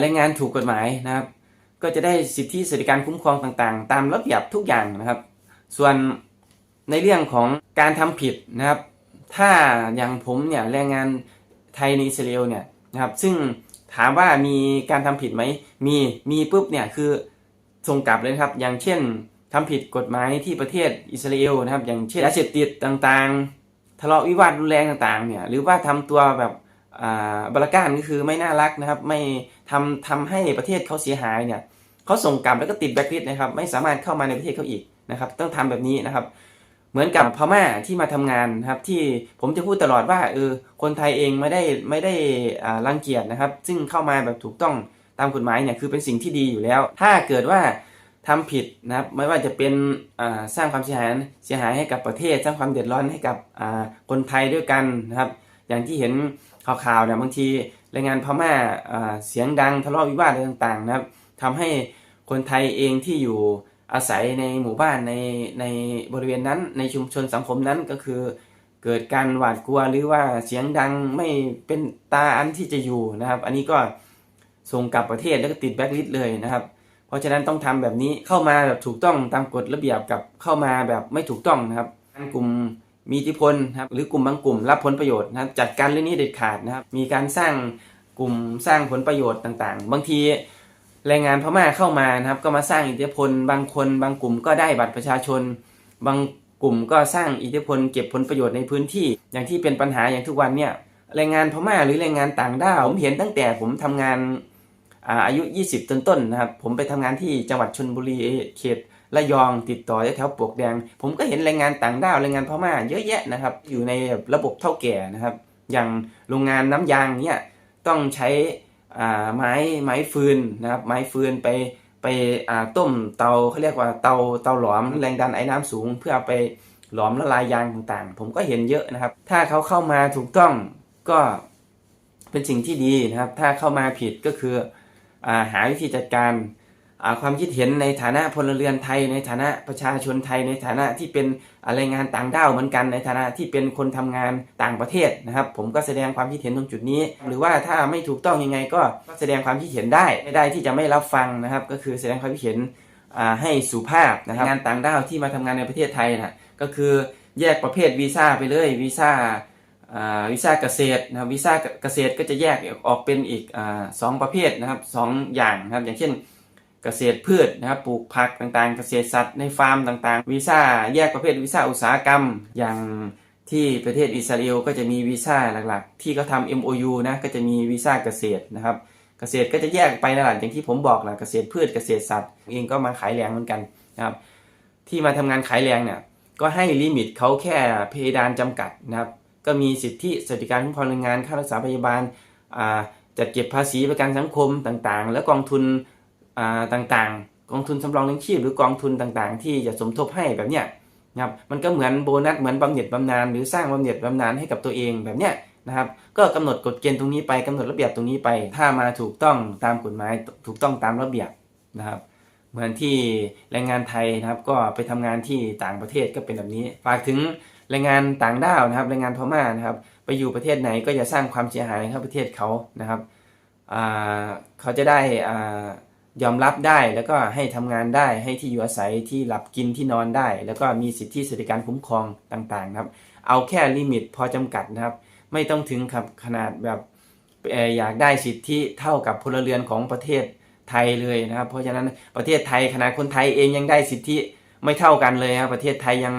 แรงงานถูกกฎหมายนะครับ ก็จะได้สิทธิสวัสดิการคุ้มครองต่างๆ ตามระเบียบทุกอย่างนะครับ ส่วนในเรื่องของการทำผิดนะครับ ถ้าอย่างผมเนี่ยแรงงานไทยในอิสราเอลเนี่ยนะครับ ซึ่งถามว่ามีการทำผิดไหมมีมีปุ๊บเนี่ยคือส่งกลับเลยครับ อย่างเช่นทำผิดกฎหมายที่ประเทศอิสราเอลนะครับ อย่างเช่นยาเสพติดต่างๆ ทะเลาะวิวาทรุนแรงต่างๆเนี่ยหรือว่าทำตัวแบบ บราการก็คือไม่น่ารักนะครับ ไม่ทำทำให้ประเทศเขาเสียหายเนี่ยเขาส่งกลับแล้วก็ติดแบล็คลิสต์นะครับ ไม่สามารถเข้ามาในประเทศเขาอีกนะครับ ต้องทำแบบนี้นะครับ เหมือนกับพม่าที่มาทำงานนะครับที่ผมจะพูดตลอดว่าเออคนไทยเองไม่ได้ไม่ได้อ่ารังเกียจนะครับ ซึ่งเข้ามาแบบถูกต้องตามกฎหมายเนี่ยคือเป็นสิ่งที่ดีอยู่แล้ว ถ้าเกิดว่าทำผิดนะครับไม่ว่าจะเป็นสร้างความเสียหายเสียหายให้กับประเทศ สร้างความเดือดร้อนให้กับคนไทยด้วยกันนะครับ อย่างที่เห็น ข่าวๆเนี่ยบางทีแรงงานพม่าอ่เสียงดังทะเลาะวิวาทอะไรต่างๆนะครับทำให้คนไทยเองที่อยู่อาศัยในหมู่บ้านในในบริเวณนั้นในชุมชนสังคมนั้นก็คือ เกิดการหวาดกลัวหรือว่าเสียงดังไม่เป็นตาอันที่จะอยู่นะครับ อันนี้ก็ส่งกลับประเทศแล้วก็ติดแบ็คลิสต์เลยนะครับ เพราะฉะนั้นต้องทำแบบนี้เข้ามาแบบถูกต้องตามกฎระเบียบกับเข้ามาแบบไม่ถูกต้องนะครับกลุ่ม มีอิทธิพลนะครับหรือกลุ่มบางกลุ่มรับผลประโยชน์นะครับจัดการเรื่องนี้เด็ดขาดนะครับมีการสร้างกลุ่มสร้างผลประโยชน์ต่างๆ บางทีแรงงานพม่าเข้ามานะครับก็มาสร้างอิทธิพล บางคนบางกลุ่มก็ได้บัตรประชาชน บางกลุ่มก็สร้างอิทธิพลเก็บผลประโยชน์ในพื้นที่ อย่างที่เป็นปัญหาอย่างทุกวันเนี่ยแรงงานพม่าหรือแรงงานต่างด้าวผมเห็นตั้งแต่ผมทำงานอายุ 20 ต้นๆนะครับผมไปทำงานที่จังหวัดชนบุรีเขต ระยองติดต่อแถวปลวกแดง ผมก็เห็นแรงงานต่างด้าวแรงงานพม่าเยอะแยะนะครับ อยู่ในระบบเท่าแก่นะครับ อย่างโรงงานน้ำยางเนี่ยต้องใช้ไม้ไม้ฟืนนะครับไม้ฟืนไปไปต้มเตาเขาเรียกว่าเตาเตาหลอมแรงดันไอ้น้ำสูง เพื่อไปหลอมละลายยางต่างๆ ผมก็เห็นเยอะนะครับ ถ้าเขาเข้ามาถูกต้องก็เป็นสิ่งที่ดีนะครับ ถ้าเข้ามาผิดก็คืออาหาวิธีจัดการ ความคิดเห็นในฐานะพลเรือนไทย ในฐานะประชาชนไทย ในฐานะที่เป็นแรงานต่างด้าวเหมือนกัน ในฐานะที่เป็นคนทำงานต่างประเทศนะครับ ผมก็แสดงความคิดเห็นตรงจุดนี้ หรือว่าถ้าไม่ถูกต้องยังไงก็แสดงความคิดเห็นได้ไม่ได้ที่จะไม่รับฟังนะครับ ก็คือแสดงความคิดเห็นให้สุภาพนะครับงานต่างด้าวที่มาทำงานในประเทศไทยนะก็คือแยกประเภทวีซ่าไปเลยวีซ่าวีซ่าเกษตรนะครับวีซ่าเกษตรก็จะแยกออกเป็นอีกอสองประเภทนะครับสองอย่างนะครับอย่างเช่น เกษตรพืชนะครับปลูกผักต่างๆ เกษตรสัตว์ในฟาร์มต่างๆ วีซ่าแยกประเภทวีซ่าอุตสาหกรรม อย่างที่ประเทศอิสราเอลก็จะมีวีซ่าหลักๆ ที่เขาทำ MOU นะก็จะมีวีซ่าเกษตรนะครับ เกษตรก็จะแยกไปนะหลักอย่างที่ผมบอกแหละเกษตรพืชเกษตรสัตว์เองก็มาขายแรงเหมือนกันนะครับที่มาทำงานขายแรงเนี่ยก็ให้ลิมิตเขาแค่เพดานจำกัดนะครับก็มีสิทธิสวัสดิการคุ้มครองแรงงานค่ารักษาพยาบาลจัดเก็บภาษีประกันสังคมต่างๆ และกองทุน ต่างๆ กองทุนสำรองเลี้ยงชีพหรือกองทุนต่างๆ ที่จะสมทบให้แบบเนี้ยนะครับมันก็เหมือนโบนัสเหมือนบำเหน็จบำนาญหรือสร้างบำเหน็จบำนาญให้กับตัวเองแบบเนี้ยนะครับก็กำหนดกฎเกณฑ์ตรงนี้ไปกำหนดระเบียบตรงนี้ไป ถ้ามาถูกต้องตามกฎหมายถูกต้องตามระเบียบนะครับ เหมือนที่แรงงานไทยนะครับก็ไปทำงานที่ต่างประเทศก็เป็นแบบนี้ฝากถึงแรงงานต่างด้าวนะครับแรงงานพม่านะครับไปอยู่ประเทศไหนก็อย่าสร้างความเสียหายให้ประเทศเขานะครับอ่าเขาจะได้อ่า ยอมรับได้แล้วก็ให้ทำงานได้ให้ที่อยู่อาศัยที่หลับกินที่นอนได้ แล้วก็มีสิทธิสวัสดิการคุ้มครองต่างๆนะครับ เอาแค่ลิมิตพอจำกัดนะครับ ไม่ต้องถึงครับขนาดแบบอยากได้สิทธิเท่ากับพลเรือนของประเทศไทยเลยนะครับ เพราะฉะนั้นประเทศไทยขนาดคนไทยเองยังได้สิทธิไม่เท่ากันเลยครับประเทศไทยยัง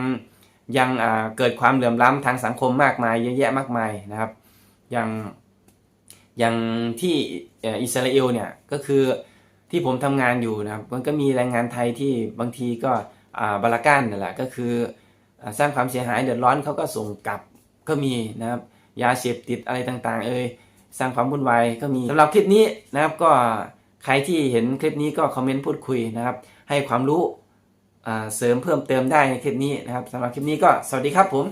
ยังเกิดความเหลื่อมล้ำทางสังคมมากมายเยอะแยะมากมายนะครับอย่างอย่างที่อิสราเอลเนี่ยก็คือ ที่ผมทำงานอยู่นะครับมันก็มีแรงงานไทยที่บางทีก็บาราก้านนั่นแหละก็คือสร้างความเสียหายเดือดร้อนเขาก็ส่งกลับก็มีนะครับยาเสพติดอะไรต่างๆ เอ่ยสร้างความวุ่นวายก็มีสำหรับคลิปนี้นะครับก็ใครที่เห็นคลิปนี้ก็คอมเมนต์พูดคุยนะครับ ให้ความรู้เสริมเพิ่มเติมได้ในคลิปนี้นะครับสำหรับคลิปนี้ก็สวัสดีครับผม